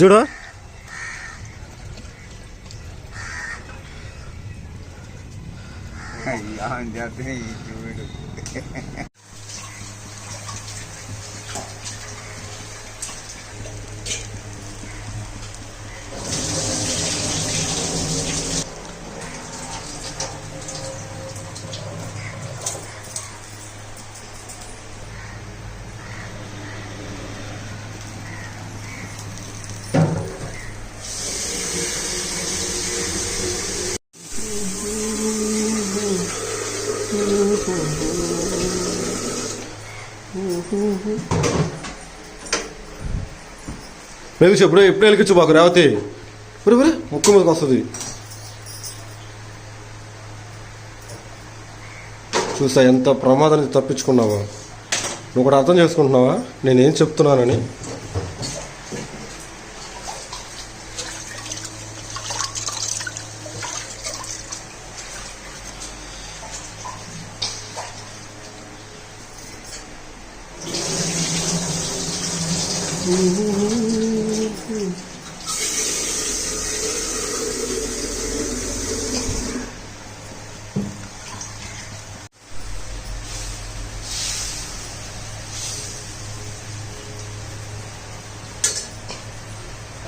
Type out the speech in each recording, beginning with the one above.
చూడు. అయ్యా అంటే చేస్తే చూడు. వెలిగించు ఎప్పుడే ఎప్పుడే వెలిగించు మాకు రేవతి. ఒరే ఒరే ముక్కు మీదకి వస్తుంది. చూసా ఎంత ప్రమాదాన్ని తప్పించుకున్నావా? నువ్వు కూడా అర్థం చేసుకుంటున్నావా? నేనేం చెప్తున్నానని?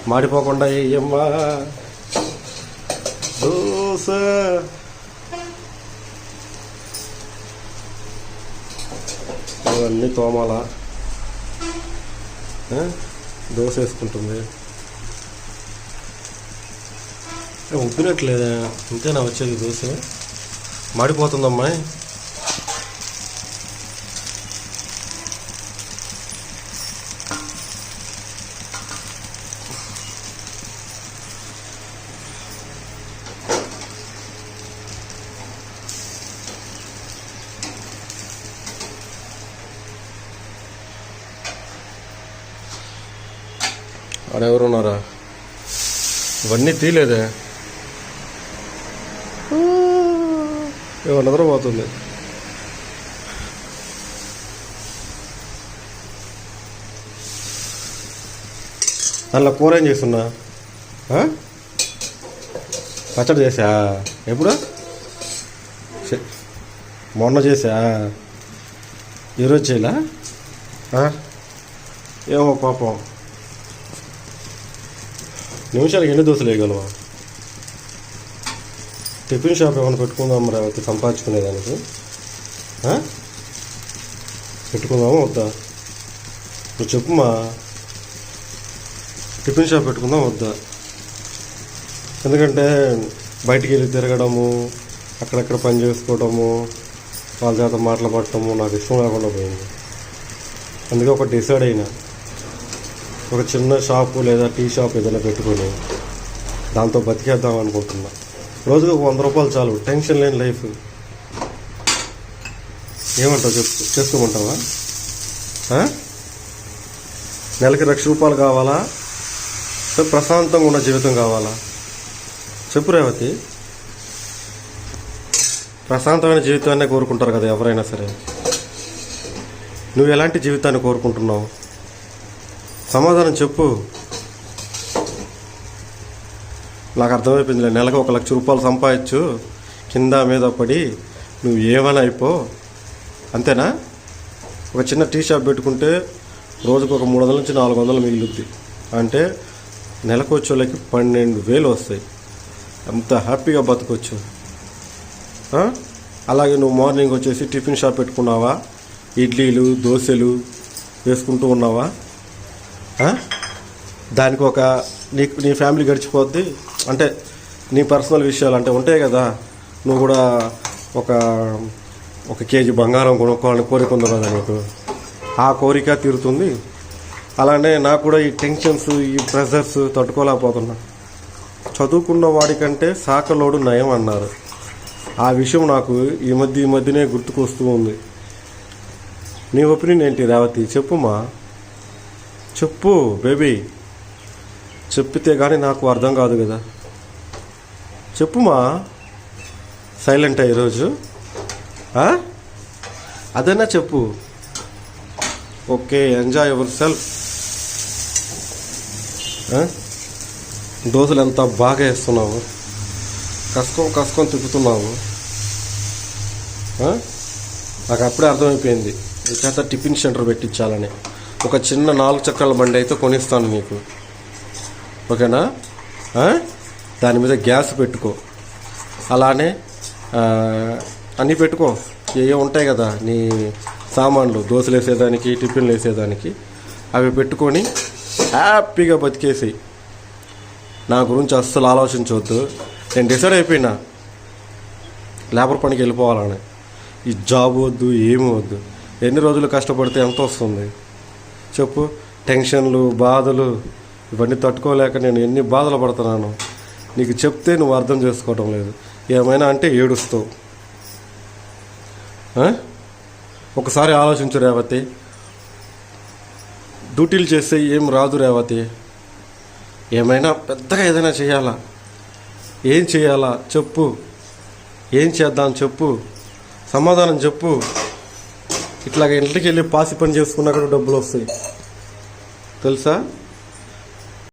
మాడిపోకుండా ఏయమ్మా దోశ ఇవన్నీ తోమాలా? దోశ వేసుకుంటుంది. ఉబ్బినట్లేదా ఇంతేనా వచ్చేది దోశ? మాడిపోతుందమ్మాయి. ఆడెవరున్నారా ఇవన్నీ తీలేదే ఏమో నిద్రపోతుంది అందులో కూర ఏం చేస్తున్నా? పచ్చడి చేసా ఎప్పుడు? మొన్న చేసా ఈరోజు చేయలా? ఏమో పాపం. నిమిషాలకు ఎన్ని దోశలు వేయగలవా? టిఫిన్ షాప్ ఏమైనా పెట్టుకుందాం మరి సంపాదించుకునేదానికి. పెట్టుకుందామా వద్దా? నువ్వు చెప్పుమా. టిఫిన్ షాప్ పెట్టుకుందాం వద్దా? ఎందుకంటే బయటికి వెళ్ళి తిరగడము అక్కడక్కడ పని చేసుకోవడము వాళ్ళ చేత మాట్లాడటము నాకు ఇష్టం లేకుండా పోయింది. అందుకే ఒక డిసైడ్ అయినా. ఒక చిన్న షాపు లేదా టీ షాప్ ఏదైనా పెట్టుకొని దాంతో బతికేద్దాం అనుకుంటున్నా. రోజుకు ఒక వంద రూపాయలు చాలు. టెన్షన్ లేని లైఫ్. ఏమంటావు? చెప్పు. చేసుకోమంటావా? నెలకి లక్ష రూపాయలు కావాలా? సో ప్రశాంతంగా ఉన్న జీవితం కావాలా? చెప్పు రేవతి. ప్రశాంతమైన జీవితాన్నే కోరుకుంటారు కదా ఎవరైనా సరే. నువ్వు ఎలాంటి జీవితాన్ని కోరుకుంటున్నావు? సమాధానం చెప్పు. నాకు అర్థమైపోయింది నెలకు ఒక లక్ష రూపాయలు సంపాదించు. కింద మీద పడి నువ్వు ఏమైనా అయిపో. అంతేనా? ఒక చిన్న టీ షాప్ పెట్టుకుంటే రోజుకు ఒక మూడు వందల నుంచి నాలుగు వందలు మిగులుద్ది. అంటే నెలకు వచ్చేళ్ళకి పన్నెండు వేలు వస్తాయి. అంత హ్యాపీగా బతకొచ్చు. అలాగే నువ్వు మార్నింగ్ వచ్చేసి టిఫిన్ షాప్ పెట్టుకున్నావా? ఇడ్లీలు దోశలు వేసుకుంటూ ఉన్నావా? దానికి ఒక నీ నీ ఫ్యామిలీ గడిచిపోద్ది. అంటే నీ పర్సనల్ విషయాలు అంటే ఉంటాయి కదా. నువ్వు కూడా ఒక ఒక కేజీ బంగారం కొనుక్కోవాలని కోరిక ఉంది కదా నీకు. ఆ కోరిక తీరుతుంది. అలానే నాకు కూడా ఈ టెన్షన్స్ ఈ ప్రెషర్స్ తట్టుకోలేకపోతున్నా. చదువుకున్న వాడికంటే సాకలోడు నయం అన్నారు. ఆ విషయం నాకు ఈ మధ్య ఈ మధ్యనే గుర్తుకొస్తూ ఉంది. నీ ఒపీనియన్ ఏంటి రేవతి? చెప్పుమా చెప్పు బేబీ. చెప్పితే కానీ నాకు అర్థం కాదు కదా. చెప్పుమా సైలెంట్ ఈరోజు. అదైనా చెప్పు. Okay enjoy yourself. దోశలు ఎంత బాగా వేస్తున్నావు. కసుకొని కసుకొని తిప్పుతున్నావు. నాకు అప్పుడే అర్థమైపోయింది. ఈ చేత టిఫిన్ సెంటర్ పెట్టించాలని. ఒక చిన్న నాలుగు చక్రాల బండి అయితే కొనిస్తాను మీకు. ఓకేనా? దాని మీద గ్యాస్ పెట్టుకో. అలానే అన్నీ పెట్టుకో. ఏ ఉంటాయి కదా నీ సామాన్లు దోశలు వేసేదానికి టిఫిన్లు వేసేదానికి అవి పెట్టుకొని హ్యాపీగా బతికేసి. నా గురించి అస్సలు ఆలోచించవద్దు నేను డిసైడ్ అయిపోయినా. లేబర్ పనికి వెళ్ళిపోవాలని. ఈ జాబ్ వద్దు ఏమి వద్దు. ఎన్ని రోజులు కష్టపడితే ఎంత వస్తుంది. చెప్పు. టెన్షన్లు బాధలు ఇవన్నీ తట్టుకోలేక నేను ఎన్ని బాధలు పడుతున్నాను నీకు చెప్తే నువ్వు అర్థం చేసుకోవటం లేదు. ఏమైనా అంటే ఏడుస్తావు. ఒకసారి ఆలోచించు రేవతి. డ్యూటీలు చేస్తే ఏం రాదు రేవతి. ఏమైనా పెద్దగా ఏదైనా చేయాలా? ఏం చేయాలా? చెప్పు. ఏం చేద్దాం? చెప్పు. సమాధానం చెప్పు. ఇట్లాగ ఇంటికి వెళ్ళి పాసి పని చేసుకున్నా కూడా డబ్బులు వస్తాయి. తెలుసా?